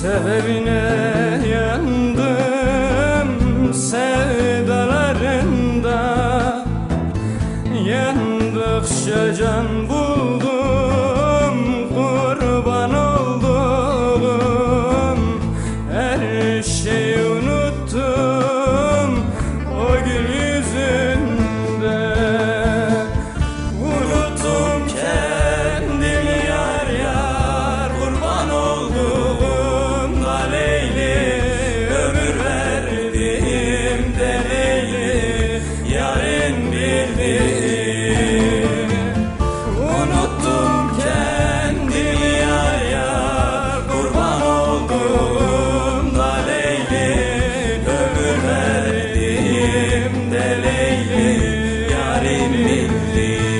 Sebebine yandım sevdalarında. Yandıkça can bu You.